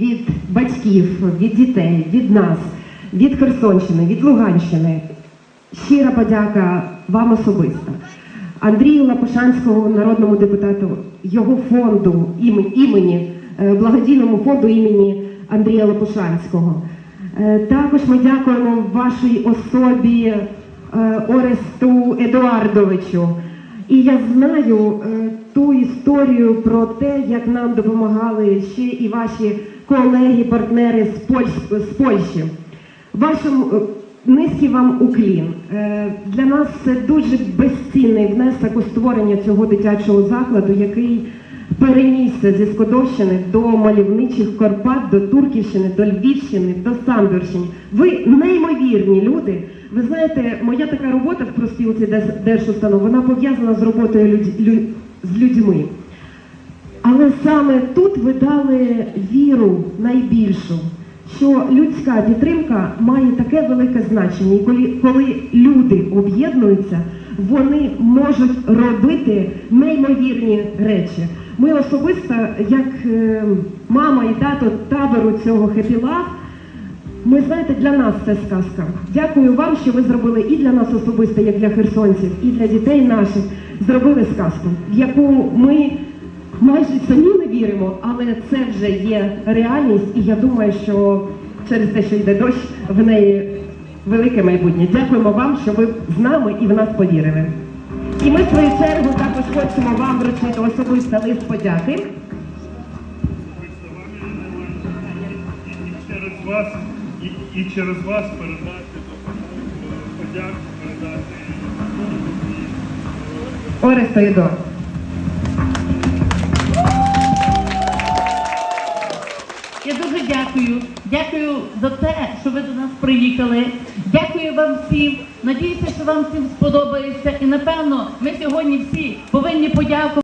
від батьків, від дітей, від нас, від Херсонщини, від Луганщини. Щира подяка вам особисто. Андрію Лапушанському, народному депутату, його фонду імені, імені благодійному фонду імені Андрія Лапушанського. Е, Також ми дякуємо вашій особі е, Оресту Едуардовичу. І я знаю е, ту історію про те, як нам допомагали ще і ваші колеги, партнери з, Польщ- з Польщі. Вашим е, низький вам уклін. Е, Для нас це дуже безцінний внесок у створення цього дитячого закладу, який перенісся зі Скодовщини до мальовничих Карпат, до Турківщини, до Львівщини, до Самбірщини. Ви неймовірні люди. Ви знаєте, моя така робота в проспілці Дес- Держустанов, вона пов'язана з роботою людь- лю- з людьми. Саме тут ви дали віру найбільшу, що людська підтримка має таке велике значення. І коли, коли люди об'єднуються, вони можуть робити неймовірні речі. Ми особисто, як е, мама і тато табору цього Love, ми знаєте, для нас це сказка. Дякую вам, що ви зробили і для нас особисто, як для херсонців, і для дітей наших зробили сказку, в яку ми майже самі не віримо, але це вже є реальність, і я думаю, що через те, що йде дощ, в неї велике майбутнє. Дякуємо вам, що ви з нами і в нас повірили. І ми, в свою чергу, також хочемо вам вручити особисто лист подяки. і через вас, і, і через вас передати подяку передати. Оресто Я дуже дякую. Дякую за те, що ви до нас приїхали. Дякую вам всім. Надіюся, що вам всім сподобається. І напевно, ми сьогодні всі повинні подякувати.